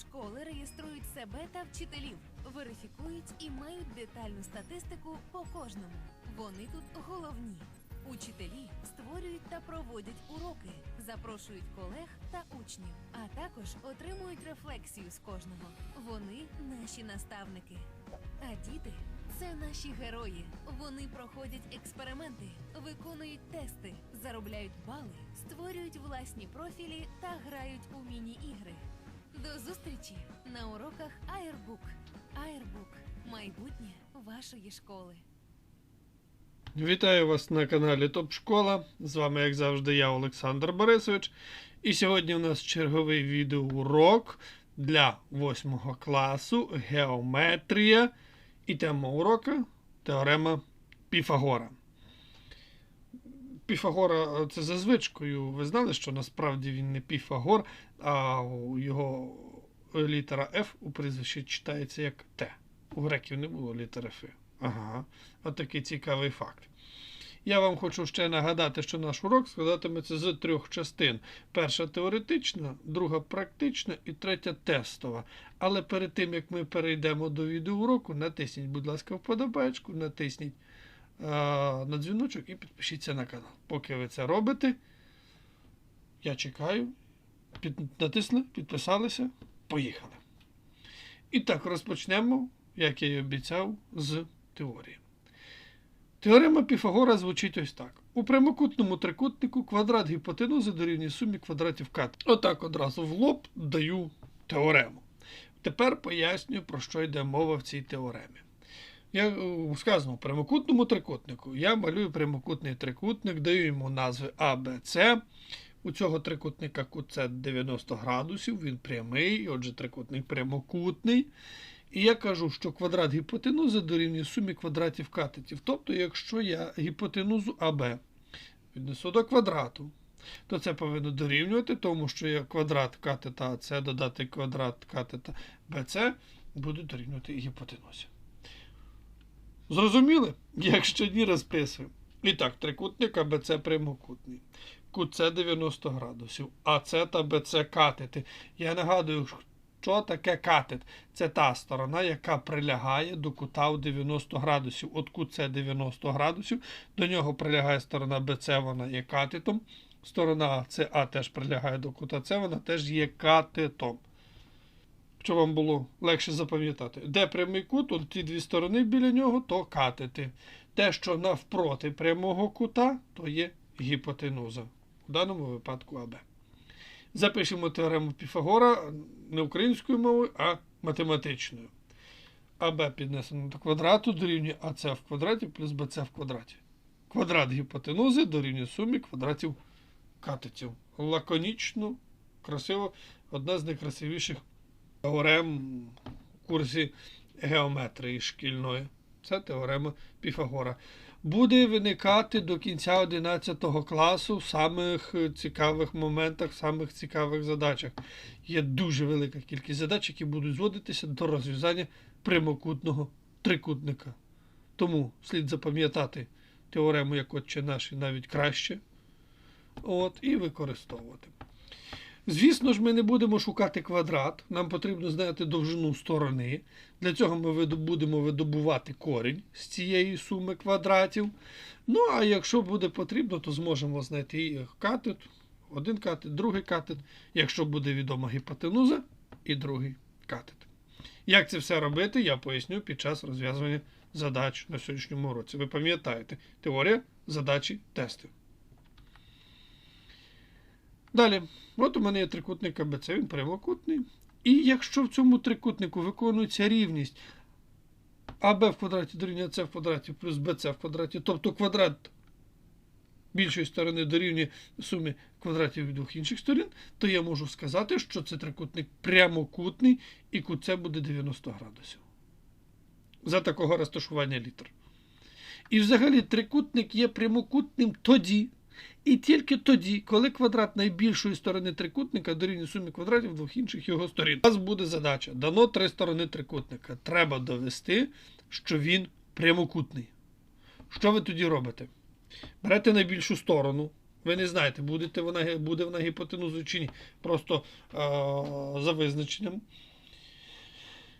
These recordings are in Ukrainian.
Школи реєструють себе та вчителів, верифікують і мають детальну статистику по кожному. Вони тут головні. Учителі створюють та проводять уроки, запрошують колег та учнів, а також отримують рефлексію з кожного. Вони наші наставники. А діти це наші герої. Вони проходять експерименти, виконують тести, заробляють бали, створюють власні профілі та грають у міні-ігри. Зустрічі на уроках Airbook. Airbook – майбутнє вашої школи. Вітаю вас на каналі Топ Школа. З вами, як завжди, я, Олександр Борисович. І сьогодні у нас черговий відеоурок для 8 класу Геометрія. І тема урока теорема Піфагора. Піфагора це за звичкою. Ви знали, що насправді він не Піфагор, а його літера F у прізвищі читається як Т. У греків не було літери Ф. Ага, отакий цікавий факт. Я вам хочу ще нагадати, що наш урок складатиметься з трьох частин: перша теоретична, друга практична і третя тестова. Але перед тим як ми перейдемо до відеоуроку, натисніть, будь ласка, вподобайку, натисніть а, на дзвіночок і підпишіться на канал. Поки ви це робите, я чекаю. Під, натисли, підписалися, поїхали. І так, розпочнемо, як я і обіцяв, з теорії. Теорема Піфагора звучить ось так. У прямокутному трикутнику квадрат гіпотенузи дорівнює сумі квадратів кат. Отак одразу в лоб даю теорему. Тепер пояснюю, про що йде мова в цій теоремі. Я е, сказано, в прямокутному трикутнику я малюю прямокутний трикутник, даю йому назви А, Б, С. У цього трикутника кут С 90 градусів, він прямий, отже, трикутник прямокутний. І я кажу, що квадрат гіпотенузи дорівнює сумі квадратів катетів. Тобто, якщо я гіпотенузу АБ віднесу до квадрату, то це повинно дорівнювати, тому що я квадрат катета АС додати квадрат катета БЦ буде дорівнювати гіпотенузі. Зрозуміли? Якщо ні, розписуємо. І так, трикутник АБЦ прямокутний. Кут С 90 градусів, АЦ та БЦ катети. Я нагадую, що таке катет? Це та сторона, яка прилягає до кута у 90 градусів. От кут С 90 градусів, до нього прилягає сторона БЦ, вона є катетом. Сторона СА теж прилягає до кута С, вона теж є катетом. Щоб вам було легше запам'ятати. Де прямий кут, от ті дві сторони біля нього, то катети. Те, що навпроти прямого кута, то є гіпотенуза. У даному випадку АБ. Запишемо теорему Піфагора не українською мовою, а математичною. АБ піднесено до квадрату дорівнює АЦ в квадраті плюс БЦ в квадраті. Квадрат гіпотенузи дорівнює сумі квадратів катетів. Лаконічно, красиво, одна з найкрасивіших теорем в курсі геометрії шкільної. Це теорема Піфагора. Буде виникати до кінця 11 класу в самих е, цікавих моментах, в самих цікавих задачах. Є дуже велика кількість задач, які будуть зводитися до розв'язання прямокутного трикутника. Тому слід запам'ятати теорему, як отче наш, і навіть краще. От, і використовувати. Звісно ж, ми не будемо шукати квадрат, нам потрібно знати довжину сторони. Для цього ми будемо видобувати корінь з цієї суми квадратів. Ну, а якщо буде потрібно, то зможемо знайти катет, один катет, другий катет, якщо буде відома гіпотенуза і другий катет. Як це все робити, я поясню під час розв'язування задач на сьогоднішньому уроці. Ви пам'ятаєте, теорія, задачі, тести. Далі, от у мене є трикутник АБЦ, він прямокутний. І якщо в цьому трикутнику виконується рівність АБ в квадраті дорівнює С в квадраті плюс БЦ в квадраті, тобто квадрат більшої сторони дорівнює сумі квадратів від двох інших сторін, то я можу сказати, що це трикутник прямокутний і кут С буде 90 градусів. За такого розташування літер. І взагалі трикутник є прямокутним тоді, і тільки тоді, коли квадрат найбільшої сторони трикутника дорівнює сумі квадратів двох інших його сторін. У нас буде задача. Дано три сторони трикутника. Треба довести, що він прямокутний. Що ви тоді робите? Берете найбільшу сторону. Ви не знаєте, будете вона, буде вона гіпотенузою чи ні. Просто е- за визначенням.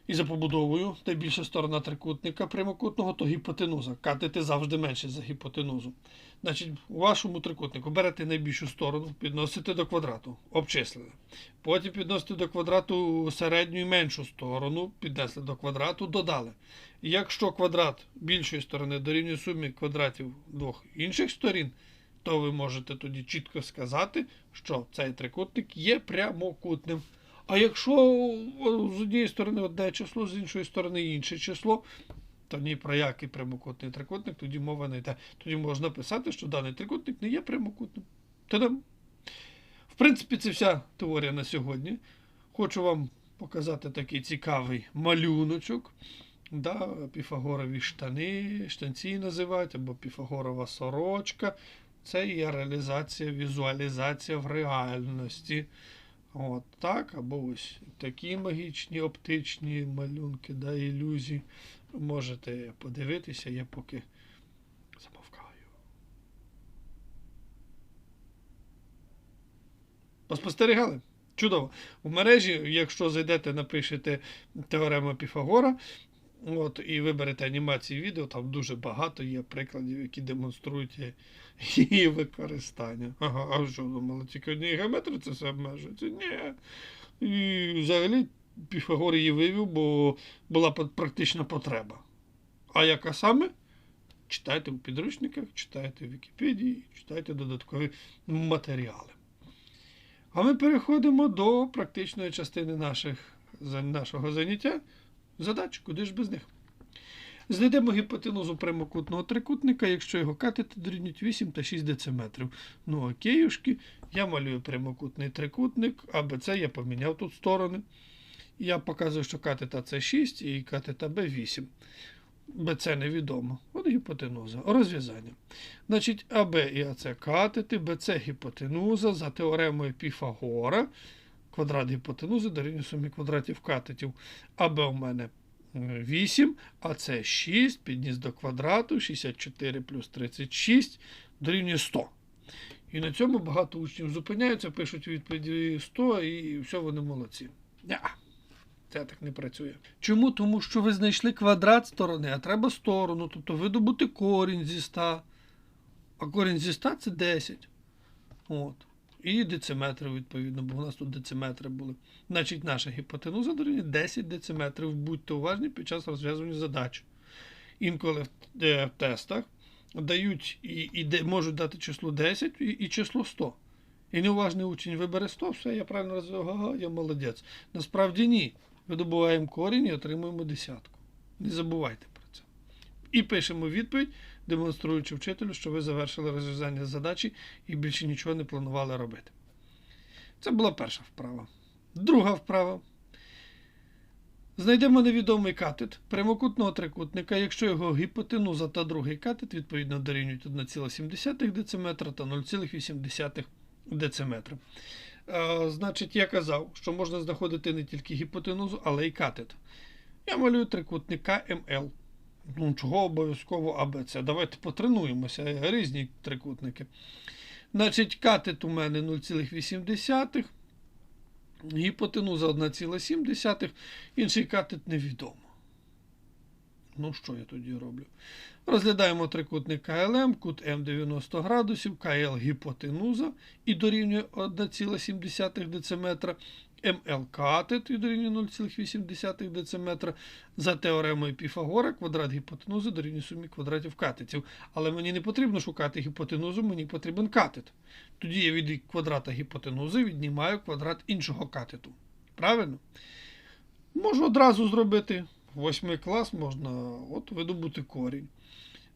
І за побудовою найбільша сторона трикутника прямокутного то гіпотенуза. Катети завжди менше за гіпотенузу. Значить, у вашому трикутнику берете найбільшу сторону, підносите до квадрату, обчислили. Потім підносите до квадрату середню і меншу сторону, піднесли до квадрату, додали. І Якщо квадрат більшої сторони дорівнює сумі квадратів двох інших сторін, то ви можете тоді чітко сказати, що цей трикутник є прямокутним. А якщо з однієї сторони одне число, з іншої сторони інше число, то ні про який прямокутний трикутник тоді мова не йде. Тоді можна писати, що даний трикутник не є прямокутним. Та-дам! В принципі, це вся теорія на сьогодні. Хочу вам показати такий цікавий малюночок. Да, піфагорові штани, штанці називають, або піфагорова сорочка. Це є реалізація, візуалізація в реальності. От так, або ось такі магічні оптичні малюнки, да, ілюзії. Можете подивитися, я поки замовкаю. Поспостерігали? Чудово. У мережі, якщо зайдете, напишете теорему Піфагора, от, і виберете анімації відео, там дуже багато є прикладів, які демонструють її використання. Ага, а що думали, тільки одні геометри це все обмежується? Ні. І взагалі Піфагор її вивів, бо була практична потреба. А яка саме? Читайте у підручниках, читайте в Вікіпедії, читайте додаткові матеріали. А ми переходимо до практичної частини наших, нашого заняття. Задач, куди ж без них? Знайдемо гіпотенузу прямокутного трикутника, якщо його катети дорівнюють 8 та 6 дециметрів. Ну, окейушки, я малюю прямокутний трикутник, а БЦ я поміняв тут сторони. Я показую, що катета це 6 і катета Б 8. БЦ невідомо. От гіпотенуза. Розв'язання. Значить, АБ і АЦ катети, БЦ гіпотенуза за теоремою Піфагора. Квадрат гіпотенузи дорівнює сумі квадратів катетів. АБ у мене 8, а це 6, підніс до квадрату, 64 плюс 36 дорівнює 100. І на цьому багато учнів зупиняються, пишуть відповіді 100 і все вони молодці. Ня, це так не працює. Чому? Тому що ви знайшли квадрат сторони, а треба сторону, тобто видобути корінь зі 100. А корінь зі 100 це 10. От. І дециметри, відповідно, бо у нас тут дециметри були. Значить, наша гіпотенуза дорівнює 10 дециметрів. Будьте уважні під час розв'язування задач. Інколи в, е, в тестах дають і, і де, можуть дати число 10 і, і число 100. І неуважний учень вибере 100, все, я правильно розв'язав, я молодець. Насправді ні. Видобуваємо корінь і отримуємо десятку. Не забувайте про це. І пишемо відповідь, демонструючи вчителю, що ви завершили розв'язання задачі і більше нічого не планували робити. Це була перша вправа. Друга вправа. Знайдемо невідомий катет прямокутного трикутника, якщо його гіпотенуза та другий катет відповідно дорівнюють 1,7 дециметра та 0,8 дециметра. Е, значить, я казав, що можна знаходити не тільки гіпотенузу, але й катет. Я малюю трикутник КМЛ. Ну, чого обов'язково АБЦ? Давайте потренуємося. Різні трикутники. Значить, катет у мене 0,8. Гіпотенуза 1,7, інший катет невідомо. Ну, що я тоді роблю? Розглядаємо трикутник КЛМ, кут М 90 градусів, КЛ гіпотенуза і дорівнює 1,7 дециметра, МЛ катет і дорівнює 0,8 дециметра. За теоремою Піфагора квадрат гіпотенузи дорівнює сумі квадратів катетів. Але мені не потрібно шукати гіпотенузу, мені потрібен катет. Тоді я від квадрата гіпотенузи віднімаю квадрат іншого катету. Правильно? Можу одразу зробити. Восьмий клас можна от видобути корінь.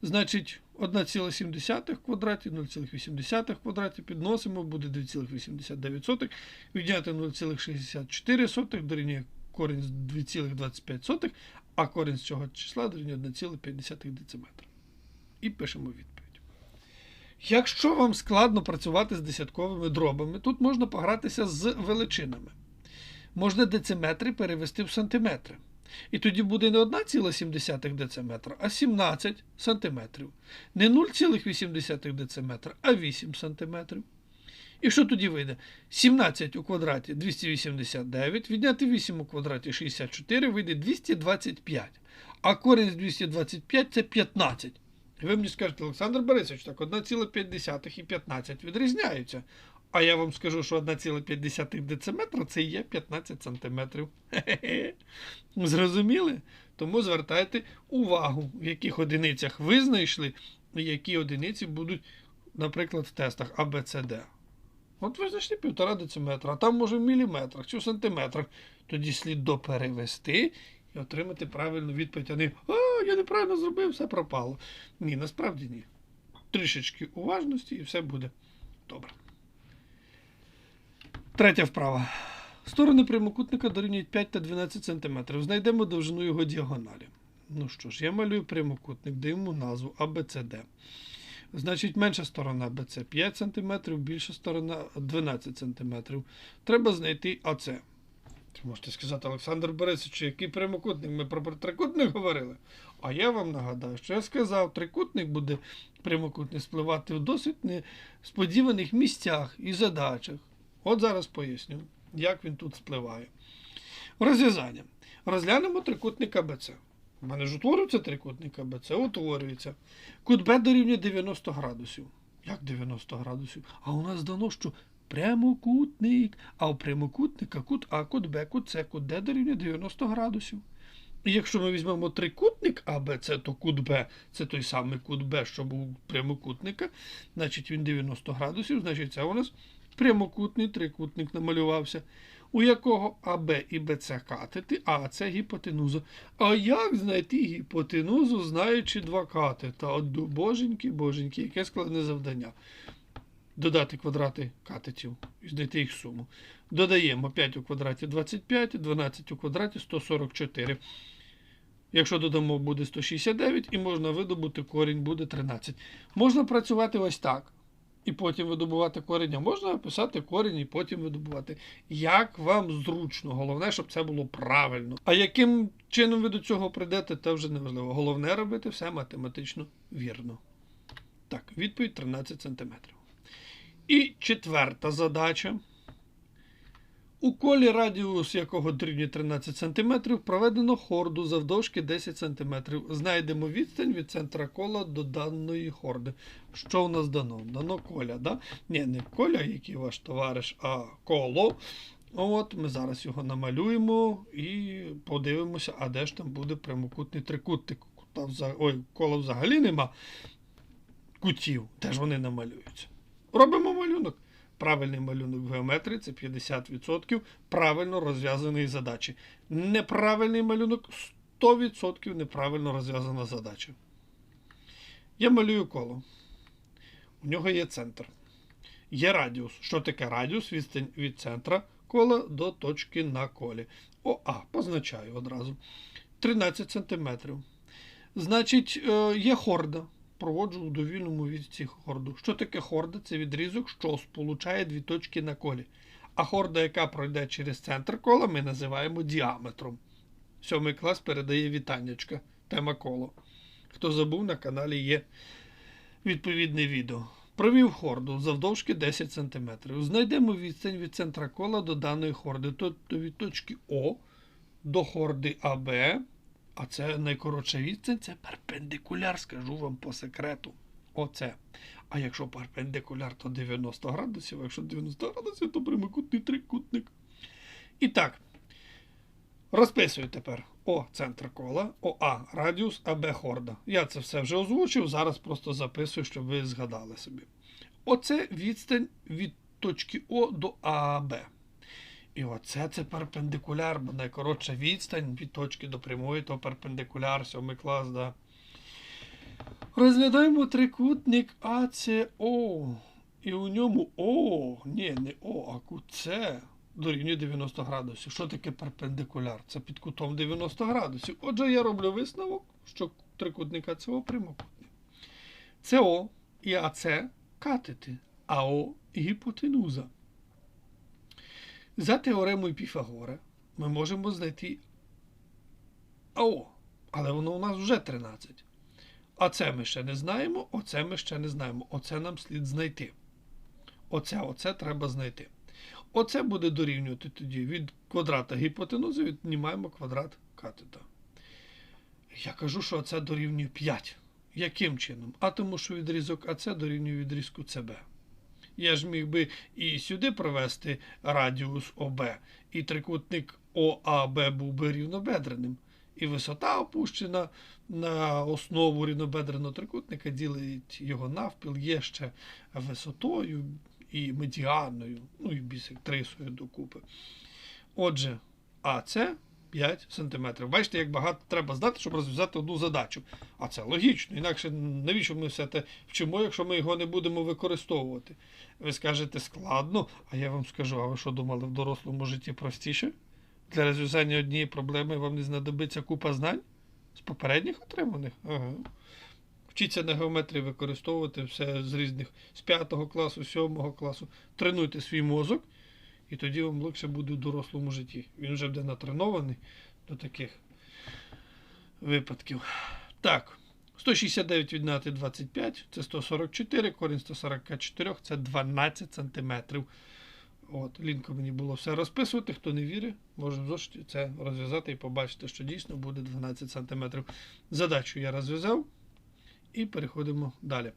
Значить, 1,7 в квадраті, 0,8 квадраті підносимо, буде 2,89. Відняти 0,64 дорівнює корінь з 2,25, а корінь цього числа дорівнює 1,5 дециметра. І пишемо відповідь. Якщо вам складно працювати з десятковими дробами, тут можна погратися з величинами. Можна дециметри перевести в сантиметри. І тоді буде не 1,7 дециметра, а 17 сантиметрів. Не 0,8 дециметра, а 8 сантиметрів. І що тоді вийде? 17 у квадраті 289, відняти 8 у квадраті 64, вийде 225. А корінь з 225 це 15. І ви мені скажете, Олександр Борисович, так 1,5 і 15 відрізняються. А я вам скажу, що 1,5 дециметра це є 15 сантиметрів. Зрозуміли? Тому звертайте увагу, в яких одиницях ви знайшли, і які одиниці будуть, наприклад, в тестах А, Б, С, Д. От ви знайшли півтора дециметра, а там може в міліметрах чи в сантиметрах. Тоді слід доперевести і отримати правильну відповідь, а не А, я неправильно зробив, все пропало. Ні, насправді ні. Трішечки уважності і все буде добре. Третя вправа. Сторони прямокутника дорівнюють 5 та 12 см. Знайдемо довжину його діагоналі. Ну що ж, я малюю прямокутник, даємо назву ABCD. Значить, менша сторона BC 5 см, більша сторона 12 см. Треба знайти АЦ. Ви можете сказати, Олександр Борисович, який прямокутник? Ми про трикутник говорили. А я вам нагадаю, що я сказав, трикутник буде прямокутник спливати в досить несподіваних місцях і задачах. От зараз поясню, як він тут спливає. Розв'язання. Розглянемо трикутник АБЦ. У мене ж утворюється трикутник АБЦ, утворюється. Кут Б дорівнює 90 градусів. Як 90 градусів? А у нас дано, що прямокутник. А у прямокутника кут А, кут Б, кут С, кут Д дорівнює 90 градусів. І якщо ми візьмемо трикутник АБЦ, то кут Б це той самий кут Б, що був у прямокутника, значить він 90 градусів, значить це у нас прямокутний трикутник намалювався, у якого АБ і БЦ катети, а це гіпотенуза. А як знайти гіпотенузу, знаючи два катета? От боженьки, боженьки, яке складне завдання. Додати квадрати катетів і знайти їх суму. Додаємо 5 у квадраті 25, 12 у квадраті 144. Якщо додамо, буде 169, і можна видобути корінь, буде 13. Можна працювати ось так і потім видобувати корінь, а можна писати корінь і потім видобувати. Як вам зручно. Головне, щоб це було правильно. А яким чином ви до цього прийдете, це вже неважливо. Головне робити все математично вірно. Так, відповідь 13 см. І четверта задача. У колі радіус якого дорівнює 13 см проведено хорду завдовжки 10 см. Знайдемо відстань від центра кола до даної хорди. Що у нас дано? Дано коля, да? Ні, не коля, який ваш товариш, а коло. От Ми зараз його намалюємо і подивимося, а де ж там буде прямокутний трикутник. Ой, кола взагалі нема кутів, де ж вони намалюються. Робимо. Правильний малюнок в геометрії це 50% правильно розв'язаної задачі. Неправильний малюнок 100% неправильно розв'язана задача. Я малюю коло. У нього є центр. Є радіус. Що таке радіус? Відстань від центра кола до точки на колі. ОА, позначаю одразу. 13 см. Значить, е, є хорда проводжу у довільному відці хорду. Що таке хорда? Це відрізок, що сполучає дві точки на колі. А хорда, яка пройде через центр кола, ми називаємо діаметром. Сьомий клас передає вітаннячка. Тема коло. Хто забув, на каналі є відповідне відео. Провів хорду завдовжки 10 см. Знайдемо відстань від центра кола до даної хорди, тобто від точки О до хорди АБ. А це найкоротша відстань, це перпендикуляр, скажу вам по секрету. Оце. А якщо перпендикуляр, то 90 градусів, а якщо 90 градусів, то прямокутний трикутник. І так, розписую тепер О центр кола, ОА радіус, АБ хорда. Я це все вже озвучив, зараз просто записую, щоб ви згадали собі. Оце відстань від точки О до АБ. І оце це перпендикуляр, бо найкоротша відстань від точки до прямої, то перпендикуляр, сьомий клас, да. Розглядаємо трикутник АЦО. І у ньому О, ні, не О, а кут С дорівнює 90 градусів. Що таке перпендикуляр? Це під кутом 90 градусів. Отже, я роблю висновок, що трикутник АЦО прямокутний. СО і АЦ катети, АО гіпотенуза. За теоремою Піфагора ми можемо знайти АО, але воно у нас вже 13. А це ми ще не знаємо, оце ми ще не знаємо. Оце нам слід знайти. Оце, оце треба знайти. Оце буде дорівнювати тоді від квадрата гіпотенузи віднімаємо квадрат катета. Я кажу, що це дорівнює 5. Яким чином? А тому, що відрізок АЦ дорівнює відрізку ЦБ. Я ж міг би і сюди провести радіус ОБ, і трикутник ОАБ був би рівнобедреним. І висота опущена на основу рівнобедреного трикутника, ділить його навпіл, є ще висотою і медіаною, ну і бісектрисою докупи. Отже, АЦ 5 см. Бачите, як багато треба знати, щоб розв'язати одну задачу. А це логічно. Інакше навіщо ми все те вчимо, якщо ми його не будемо використовувати? Ви скажете складно, а я вам скажу, а ви що думали в дорослому житті простіше? Для розв'язання однієї проблеми вам не знадобиться купа знань з попередніх отриманих. Ага. Вчіться на геометрії використовувати все з різних з 5 класу, 7 класу. Тренуйте свій мозок, і тоді легше буде в дорослому житті. Він вже буде натренований до таких випадків. Так, 169 відняти 25, це 144, корінь 144, це 12 сантиметрів. От, лінко мені було все розписувати. Хто не вірить, може в це розв'язати і побачити, що дійсно буде 12 см. Задачу я розв'язав. І переходимо далі.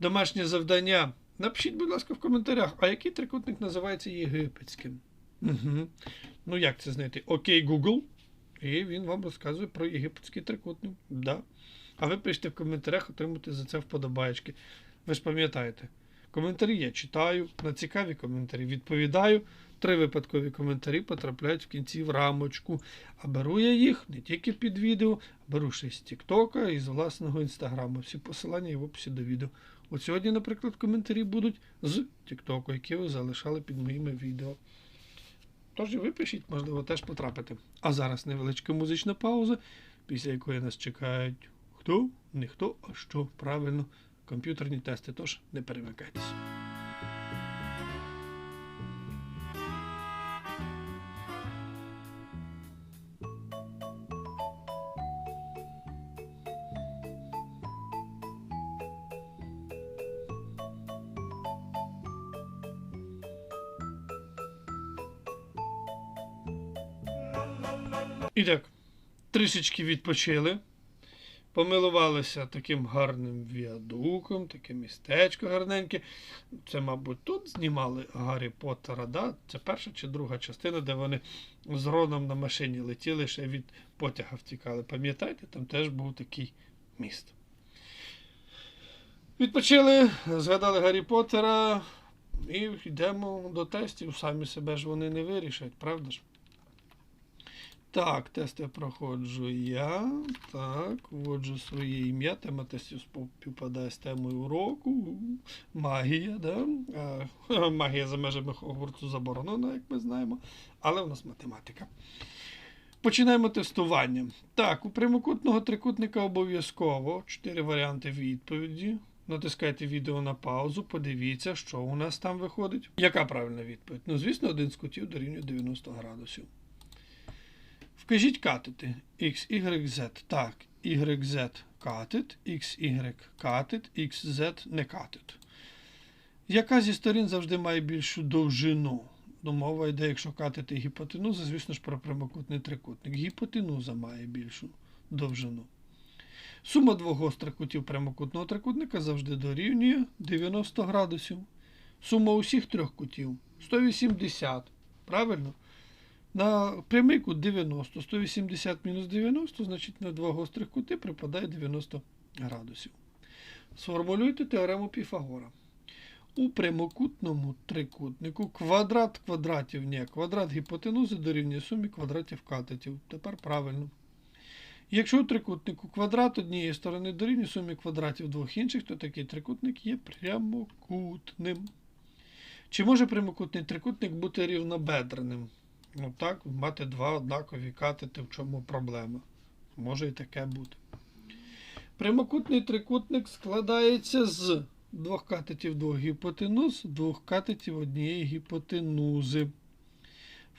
Домашнє завдання. Напишіть, будь ласка, в коментарях, а який трикутник називається єгипетським? Угу. Ну, як це знайти? Окей, Google. І він вам розказує про єгипетський трикутник. Да. А ви пишете в коментарях, отримуєте за це вподобаєчки. Ви ж пам'ятаєте, коментарі я читаю, на цікаві коментарі відповідаю. Три випадкові коментарі потрапляють в кінці в рамочку. А беру я їх не тільки під відео, беру ще з Тіктока і з власного інстаграму. Всі посилання є в описі до відео. От сьогодні, наприклад, коментарі будуть з Тіктоку, які ви залишали під моїми відео. Тож і ви пишіть, можливо, теж потрапити. А зараз невеличка музична пауза, після якої нас чекають хто, не хто, а що правильно, комп'ютерні тести. Тож не перемикайтеся. І так, трішечки відпочили. Помилувалися таким гарним віадуком, таке містечко гарненьке. Це, мабуть, тут знімали Гаррі Поттера, да? Це перша чи друга частина, де вони з Роном на машині летіли, ще від потяга втікали. Пам'ятаєте, там теж був такий міст. Відпочили, згадали Гаррі Поттера і йдемо до тестів. Самі себе ж вони не вирішать, правда ж? Так, тести проходжу я. Так, вводжу своє ім'я. Тема тестів співпадає з темою уроку. Магія, да? Магія за межами Хогвартсу заборонена, як ми знаємо. Але в нас математика. Починаємо тестування. Так, у прямокутного трикутника обов'язково чотири варіанти відповіді. Натискайте відео на паузу, подивіться, що у нас там виходить. Яка правильна відповідь? Ну, звісно, один з кутів дорівнює 90 градусів. Вкажіть катети x, y, z. Так, YZ катет, XY катет, XZ не катет. Яка зі сторін завжди має більшу довжину? Ну, мова йде, якщо катети гіпотенуза, звісно ж, про прямокутний трикутник. Гіпотенуза має більшу довжину. Сума двох гострих кутів прямокутного трикутника завжди дорівнює 90 градусів. Сума усіх трьох кутів 180. Правильно? На прямий кут 90, 180 мінус 90, значить на два гострих кути припадає 90 градусів. Сформулюйте теорему Піфагора. У прямокутному трикутнику квадрат квадратів, ні, квадрат гіпотенузи дорівнює сумі квадратів катетів. Тепер правильно. Якщо у трикутнику квадрат однієї сторони дорівнює сумі квадратів двох інших, то такий трикутник є прямокутним. Чи може прямокутний трикутник бути рівнобедреним? Ну так, мати два однакові катети, в чому проблема. Може і таке бути. Прямокутний трикутник складається з двох катетів двох гіпотенуз, двох катетів однієї гіпотенузи.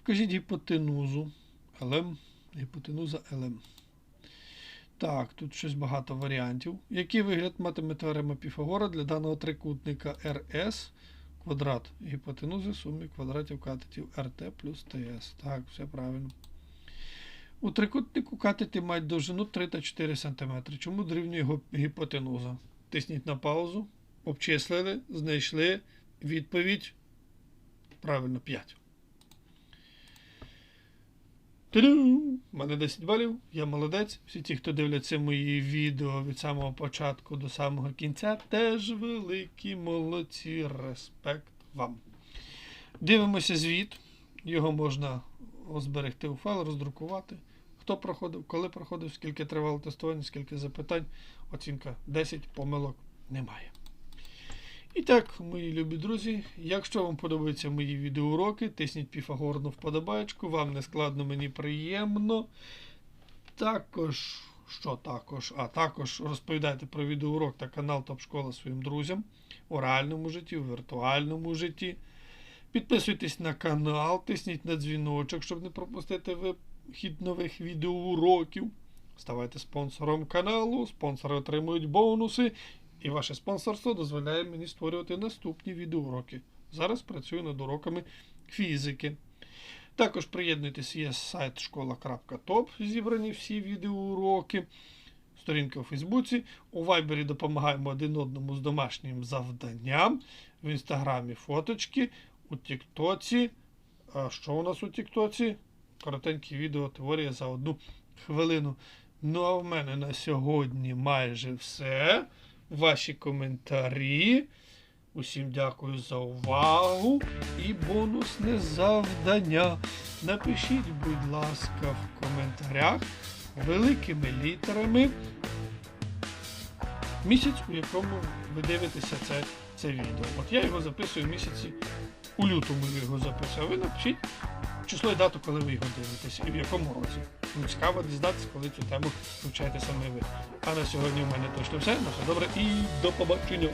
Вкажіть гіпотенузу. ЛМ, гіпотенуза ЛМ. Так, тут щось багато варіантів. Який вигляд матиме теорема Піфагора для даного трикутника РС квадрат гіпотенузи сумі квадратів катетів РТ плюс ТС. Так, все правильно. У трикутнику катети мають довжину 3 та 4 см. Чому дорівнює його гіпотенуза? Тисніть на паузу, обчислили, знайшли відповідь. Правильно, 5. Ту-ду! Мене 10 балів, я молодець. Всі ті, хто дивляться мої відео від самого початку до самого кінця, теж великі молодці. Респект вам. Дивимося звіт. Його можна зберегти у файл, роздрукувати. Хто проходив, коли проходив, скільки тривало тестування, скільки запитань. Оцінка 10, помилок немає. І так, мої любі друзі, якщо вам подобаються мої відеоуроки, тисніть піфагорну вподобаєчку, вам не складно, мені приємно. Також, що також? А також розповідайте про відеоурок та канал Топ Школа своїм друзям у реальному житті, у віртуальному житті. Підписуйтесь на канал, тисніть на дзвіночок, щоб не пропустити вихід нових відеоуроків. Ставайте спонсором каналу, спонсори отримують бонуси. І ваше спонсорство дозволяє мені створювати наступні відеоуроки. Зараз працюю над уроками фізики. Також приєднуйтесь, є сайт школа.топ, зібрані всі відеоуроки. Сторінка у Фейсбуці. У Вайбері допомагаємо один одному з домашнім завданням. В інстаграмі фоточки, у Тіктоці. А що у нас у Тіктоці? Коротеньке відео, теорія за одну хвилину. Ну а в мене на сьогодні майже все ваші коментарі. Усім дякую за увагу і бонусне завдання. Напишіть, будь ласка, в коментарях великими літерами місяць, у якому ви дивитеся це, це відео. От я його записую в місяці, у лютому я його записую. Ви напишіть число і дату, коли ви його дивитеся, і в якому році. Цікаво дізнатися, коли цю тему вивчаєте саме ви. А на сьогодні у мене точно все. На все добре і до побачення.